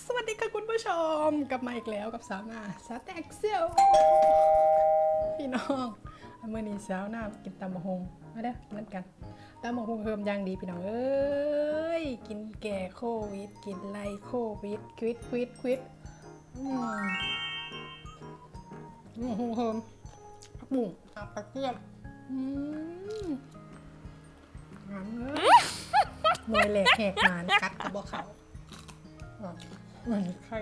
สวัสดีค่ะคุณผู้ชมกลับมาอีกแล้วกับสาวหน้าสาวแตกเซียวพี่น้องเมื่อนี้สาวหน้ากินตำมะฮงมาเด้อกินน้ำกันตำมะฮงเพิ่มอยางดีพี่น้องเอ้ยกินแก่โควิด กินไล่โควิดควิดควิดควิดอืมมะฮงเพิ่มผักบุ้งผักกระเทียมอืมงามเลยมวยแหลกแหกมานกัดกระบอกเขาอะ มันใคร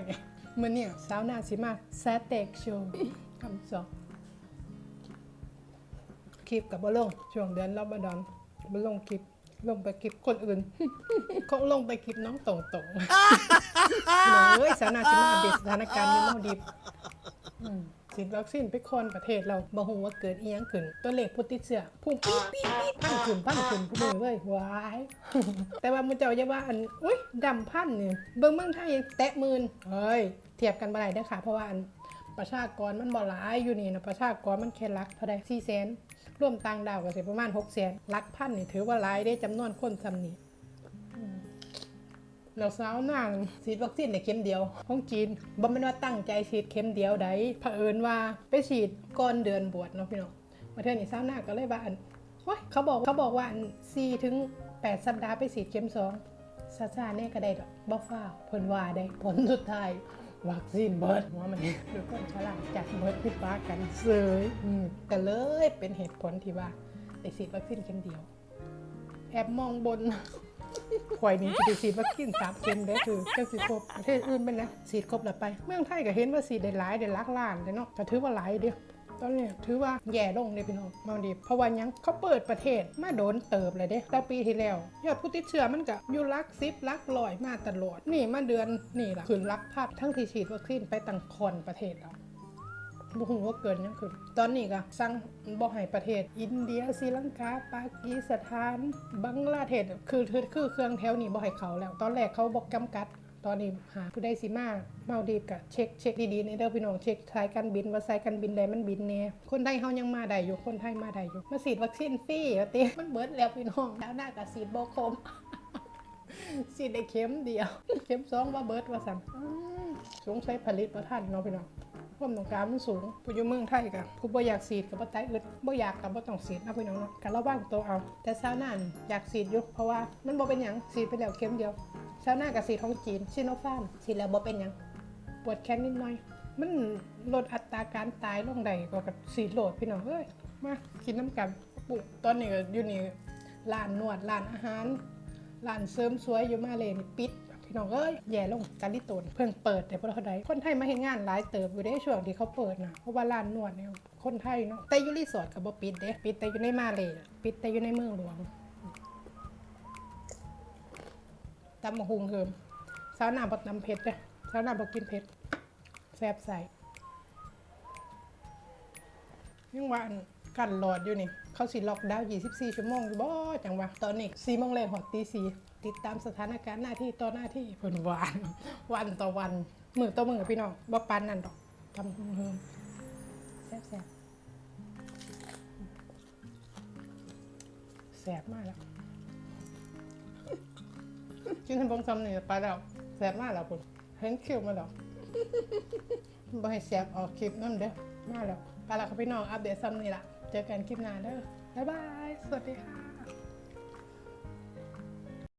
มันเนี่ยสาวนาสิมาแซตเต็กโชว์คำสองคลิปกับบลงช่วงเดือนรอบบดอนบลงคลิปลงไปคลิปคนอื่นเขาลงไปคลิปน้องตรงตรงๆน้องเอ้ยสาวนาสิมาอัปเดตสถานการณ์ในโมดิบอืม ฉีดวัคซีนไปคนประเทศเราบ่ฮู้ว่าเกิดอีหยังขึ้น ตัวเลขผู้ติดเชื้อพุ่งปี๊ดปี๊ดปี๊ดพันขึ้นพันขึ้นผู้มือเว้ยวาย แต่ว่ามึงเจ้าอย่าว่าอันอุ้ยดำพันเนี่ยเบิ่งเมืองไทยแตะหมื่นเฮ้ยเทียบกันบ่ได้เด้อค่ะเพราะว่าอันประชากรมันบ่หลายอยู่นี่นะประชากรมันแค่หลักเท่าใด4แสนรวมต่างดาวก็สิประมาณ6แสนหลักพันนี่ถือว่าหลายได้จำนวนคนซำนี้ แล้วสาวนางฉีดวัคซีนในเข็มเดียวของจีนบ่แม่นว่าตั้งใจฉีดเข็มเดียวใดเผอิญว่าไปฉีดก่อนเดือนบวชเนาะพี่น้องมาเทื่อนี้สาวนางก็เลยว่าอันว้ยเขาบอกเขาบอกว่าอัน4ถึง8สัปดาห์ไปฉีดเข็มสองซาซาเนี่ยก็ได้ดอกบ่ฟ้าเพิ่นว่าได้ผลสุดท้ายวัคซีนเบิร์ดว่ามันคือคนฉลาดจัดเบิร์ดพิดฟ้ากันเสยอืมก็เลยเป็นเหตุผลที่ว่าได้ฉีดวัคซีนเข็มเดียว แอบมองบน ข่อยนี่จะไปฉีดวัคซีนสามเข็มได้คือก็สิครบประเทศอื่นเป็นนะฉีดครบแล้วไป เมืองไทยก็เห็นว่าฉีดได้หลายได้ลักล้านเลยเนาะก็ถือว่าหลายเดียวตอนนี้ถือว่าแย่ลงเลยพี่น้องมาดีเพราะว่ายังเขาเปิดประเทศมาโดนเติบเลยเด้แต่ปีที่แล้ว ยอดผู้ติดเชื้อมันก็อยู่ลักซิบลักลอยมาตลอด นี่มาเดือนนี่ล่ะขึ้นลักพัดทั้งที่ฉีดวัคซีนไปตั้งคอนประเทศเรา บ่ฮู้ว่าเกินยังคือตอนนี้ก็สั่งบ่ให้ประเทศ อินเดียศรีลังกาปากีสถาน บังกลาเทศคือคือคือเครื่องแถวนี้บ่ให้เขาแล้ว ตอนแรกเขาบอกจำกัดตอนนี้หาผู้ใดสิมาเมาดีฟก็เช็คเช็คดีๆในเด้อพี่น้องเช็คสายการบินว่าสายการบินใดมันบินแน่คนไทยเฮายังมาได้อยู่คนไทยมาได้อยู่มาฉีดวัคซีนฟรีว่าติมันเบิดแล้วพี่น้องแล้วหน้าก็ฉีดบ่ครบฉีดได้เข็มเดียว เข็มสองว่าเบิดว่าสั่นสงสัยผลิตบ่ทันเนาะพี่น้อง ความต้องการมันสูงผู้อยู่เมืองไทยกับผู้บ่อยากสีดกับบ่ตายอึดบ่อยากกับบ่ต้องสีดนะพี่น้องเนาะกันระวังตัวเอา แต่ชาวนานอยากสีดอยู่เพราะว่ามันบ่เป็นหยังสีดไปแล้วเข็มเดียวชาวนากับสีดของจีนซิโนฟาร์มสีดแล้วบ่เป็นหยังปวดแขนนิดหน่อย มันลดอัตราการตายลงได้กว่ากับสีดโหลดพี่น้องเอ้ยมากินน้ำกันปุ๊บตอนนี้ก็อยู่นี่ร้านนวดร้านอาหารร้านเสริมสวยอยู่มาเลยนี่ปิด พี่น้องเอ้ยแย่ลงการลิตนเพิ่งเปิดแต่พอเท่าใดคนไทยมาเห็นงานหลายเติบอยู่ได้ช่วงที่เขาเปิดนะเพราะว่าร้านนวดเนี่ยคนไทยเนาะแต่ยูรีสอร์ทกับบ่ปิดเด้ปิดแต่อยู่ในมาเลยปิดแต่อยู่ในเมืองหลวงตำมะฮุงเฮิมสาวหน้าบ่ตำเผ็ดเด้สาวหน้าบ่กินเผ็ดแซ่บใส่ยังหวาน กันหลอดอยู่นี่ เขาสิล็อกดาวน์24 ชั่วโมงอยู่บ่จังวะตอนนี้4โมงแรงหอดตีสีติดตามสถานการณ์หน้าที่ต่อหน้าที่เพิ่นหวาน วันต่อวันมือต่อมือพี่น้องบ่ปานนั่นดอกทำเฮิมแซ่บแซ่บแซ่บมากแล้วกินทันบงซำนี่ไปแล้วแซ่บมากแล้วคุณเห็นคิวมาแล้วบ่ให้แซ่บออกคลิปนั่นเด้อมาแล้วไปแล้วครับพี่น้องอัปเดตซ้ำนี่ละ เจอกันคลิปหน้าเด้อบ๊ายบาย สวัสดีค่ะ